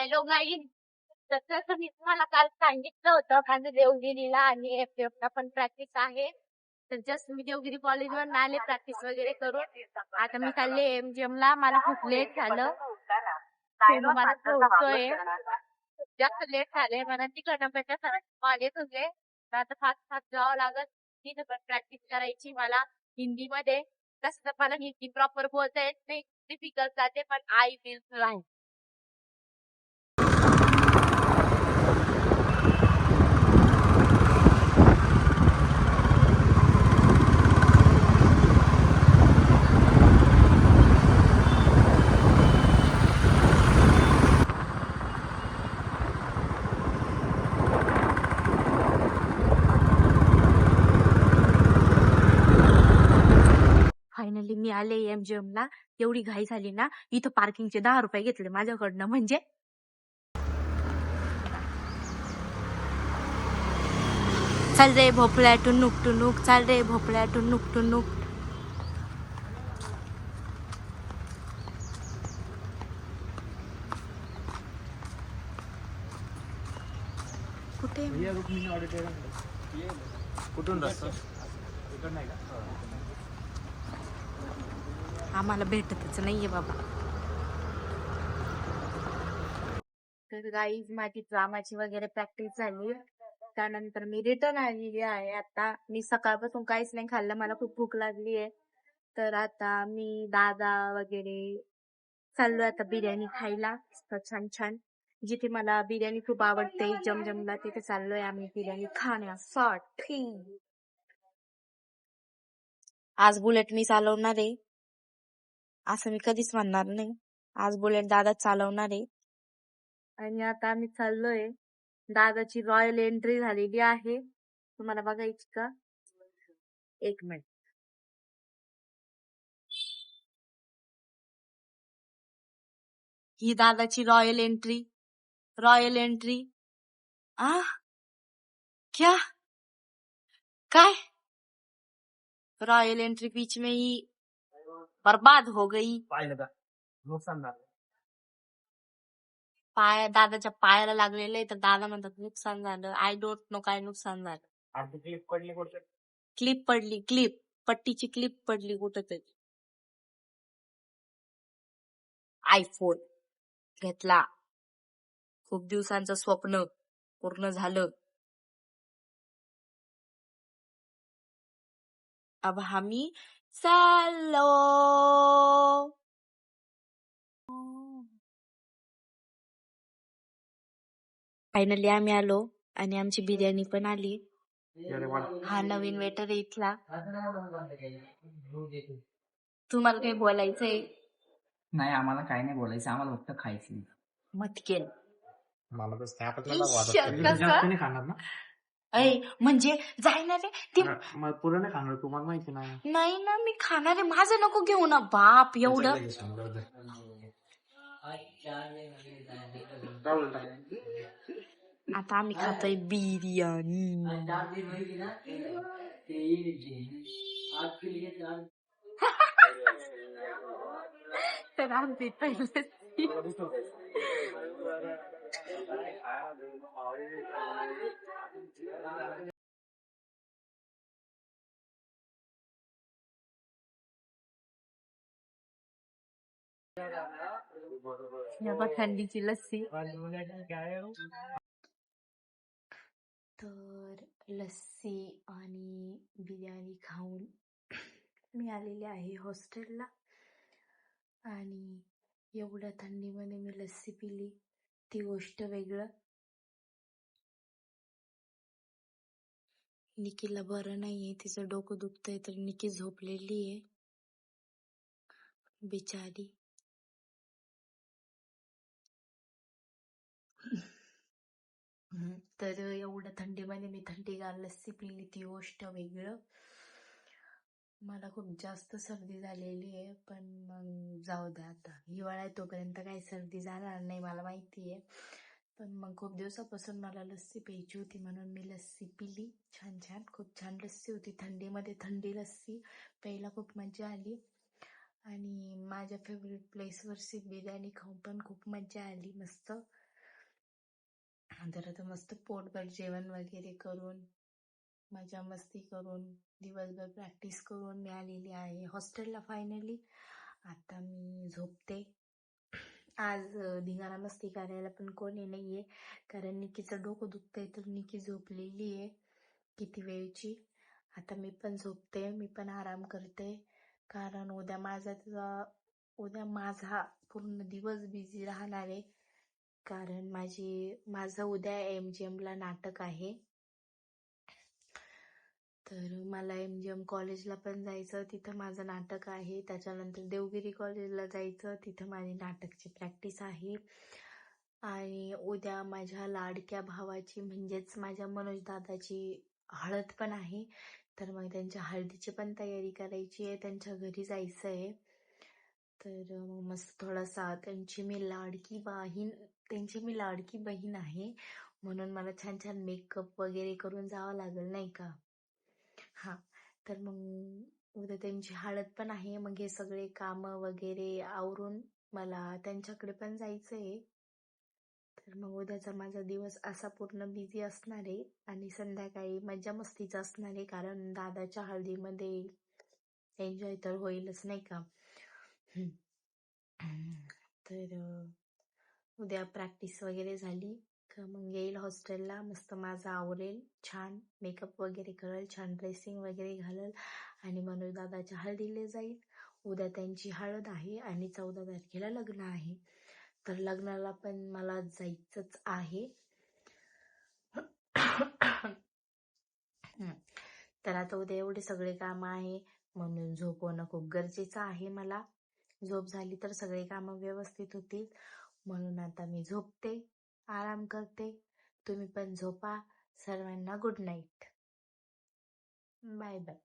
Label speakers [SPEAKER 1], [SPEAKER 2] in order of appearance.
[SPEAKER 1] Hello गाई जसं मी तुम्हाला काल सांगितलं होतं माझं देवगिरीला आणि एफ ला पण प्रॅक्टिस आहे. तर जस्ट मी देवगिरी कॉलेजवर आले प्रॅक्टिस वगैरे करून. आता मी चालले एमजीएम ला मला खूप लेट झालं. मला पोहोचतोय जास्त लेट झाले. मला तिकडनं भेटत कॉलेज होते. तर आता फास्ट फास्ट जावं लागत तिथं पण प्रॅक्टिस करायची मला हिंदी मध्ये तसं तर मला हिंदी प्रॉपर बोलता येत नाही. डिफिकल्ट जाते पण आय विल ट्राय फायनली मी आले एमजीएम ला. एवढी घाई झाली ना इथं पार्किंगचे दहा रुपये घेतले माझ्याकडनं. म्हणजे? चल रे भोपळ्या टुनुक टुनुक चाल रे भोपळ्या टुनुक टुनुक कुठे?
[SPEAKER 2] कुठून रस्ता
[SPEAKER 1] आम्हाला भेटतच नाहीये बाबा. तर गाईज माझी ड्रामाची वगैरे प्रॅक्टिस झाली. त्यानंतर मी रिटर्न आलेली आहे. आता मी सकाळपासून काहीच नाही खाल्लं. मला खूप भूक लागली आहे. तर आता मी दादा वगैरे चाललो आता बिर्याणी खायला. छान छान. जिथे मला बिर्याणी खूप आवडते जमजमला तिथे चाललोय आम्ही बिर्याणी खाण्यासाठी आज बुलेट मी चालवणार आहे. असं मी कधीच म्हणणार नाही. आज बुलेट दादा चालवणार आहे. आणि आता आम्ही चाललोय. दादाची रॉयल एंट्री झालेली आहे. तुम्हाला बघायची का? एक मिनिट. ही दादाची रॉयल एंट्री. Royal entry. आ? क्या? काय? रॉयल एंट्री बीच में ही बर्बाद हो गई।
[SPEAKER 2] पाहिलं का? नुकसान झालं.
[SPEAKER 1] पाय दादाच्या पायाला लागलेलं आहे तर दादा म्हणतात नुकसान झालं. आय डोंट नो काय नुकसान झालं.
[SPEAKER 2] आणि क्लिप पडली कुठे?
[SPEAKER 1] क्लिप पडली क्लिप पट्टीची क्लिप पडली कुठेतरी. आयफोन घेतला. खूप दिवसांचं स्वप्न पूर्ण झालं. अब आम्ही चाललो फायनली आम्ही आलो आणि आमची बिर्याणी पण आली. हा नवीन वेटर आहे इथला. तुम्हाला काही बोलायचंय?
[SPEAKER 3] नाही आम्हाला काही नाही बोलायचं. आम्हाला फक्त खायचं
[SPEAKER 1] मटकेल.
[SPEAKER 2] मला तर स्नॅपच
[SPEAKER 1] कसं?
[SPEAKER 2] जास्त नाही खाणार ना?
[SPEAKER 1] अय म्हणजे जायना रे ते
[SPEAKER 2] नाही खाणार तुम्हाला माहिती नाही.
[SPEAKER 1] नाही ना मी खाणार आहे. माझं नको घेऊ ना बाप एवढं. आता आम्ही खातोय बिर्याणी. तर आमची पहिले थंडीची लस्सी. तर लस्सी आणि बिर्याणी खाऊन मी आलेली आहे हॉस्टेलला. आणि एवढ्या थंडीमध्ये मी लस्सी पिली. ती गोष्ट वेगळं. निकीला बरं नाहीये तिचं डोकं दुखतंय तर निकी झोपलेली आहे. बिचारी. तर एवढ्या थंडीमध्ये मी थंडीगार लस्सी पिली ती गोष्ट वेगळं. मला खूप जास्त सर्दी झालेली आहे पण मग जाऊ द्या आता. हिवाळा आहे तोपर्यंत काही सर्दी जाणार नाही मला माहिती आहे. पण मग खूप दिवसापासून मला लस्सी प्यायची होती म्हणून मी लस्सी पिली छान छान. खूप छान लस्सी होती. थंडीमध्ये थंडी लस्सी प्यायला खूप मजा आली. आणि माझ्या फेवरेट प्लेसवरची बिर्याणी खाऊन पण खूप मजा आली मस्त. तर आता मस्त पोटभर जेवण वगैरे करून मजा मस्ती करून दिवसभर प्रॅक्टिस करून मी आलेली आहे हॉस्टेलला फायनली आता मी झोपते. आज अं, धिंगाणा मस्ती करायला पण कोणी नाहीये. कारण निकीचं डोकं दुखतंय तर निकी झोपलेली आहे. किती वेळची? आता मी पण झोपते. मी पण आराम करते. कारण उद्या माझा तुझा उद्या माझा पूर्ण दिवस बिझी राहणार आहे. कारण माझी माझं उद्या एम जी एमला नाटक आहे. तर मला एम जी एम कॉलेजला पण जायचं तिथं माझं नाटक आहे. त्याच्यानंतर देवगिरी कॉलेजला जायचं तिथं माझी नाटकची प्रॅक्टिस आहे. आणि उद्या माझ्या लाडक्या भावाची म्हणजेच माझ्या मनोज दादाची हळद पण आहे. तर मग त्यांच्या हळदीची पण तयारी करायची आहे त्यांच्या घरी जायचं आहे तर मग मस्त थोडासा त्यांची मी लाडकी बहीण त्यांची मी लाडकी बहीण आहे. म्हणून मला छान छान मेकअप वगैरे करून जावं लागेल नाही का? हा. तर मग उद्या त्यांची हळद पण आहे. मग हे सगळे काम वगैरे आवरून मला त्यांच्याकडे पण जायचंय. तर मग उद्याचा माझा दिवस असा पूर्ण बिझी असणार आहे आणि संध्याकाळी मज्जा मस्तीचा असणार आहे कारण दादाच्या हळदीमध्ये एन्जॉय तर होईलच नाही का? तर उद्या प्रॅक्टिस वगैरे झाली. का मग येईल हॉस्टेलला मस्त माझा आवरेल छान. मेकअप वगैरे करेल छान ड्रेसिंग वगैरे घालेल आणि मनोज दादाच्या हळदीला जाईल. उद्या त्यांची हळद आहे आणि चौदा तारखेला लग्न आहे. तर लग्नाला पण मला जायचंच आहे. तर आता उद्या एवढे सगळे काम आहे. म्हणून झोप होणं खूप गरजेचं आहे मला. झोप झाली तर सगळे कामं व्यवस्थित होतील. म्हणून आता मी झोपते. आराम करते. तुम्ही पण झोपा. सर्वांना गुड नाईट बाय बाय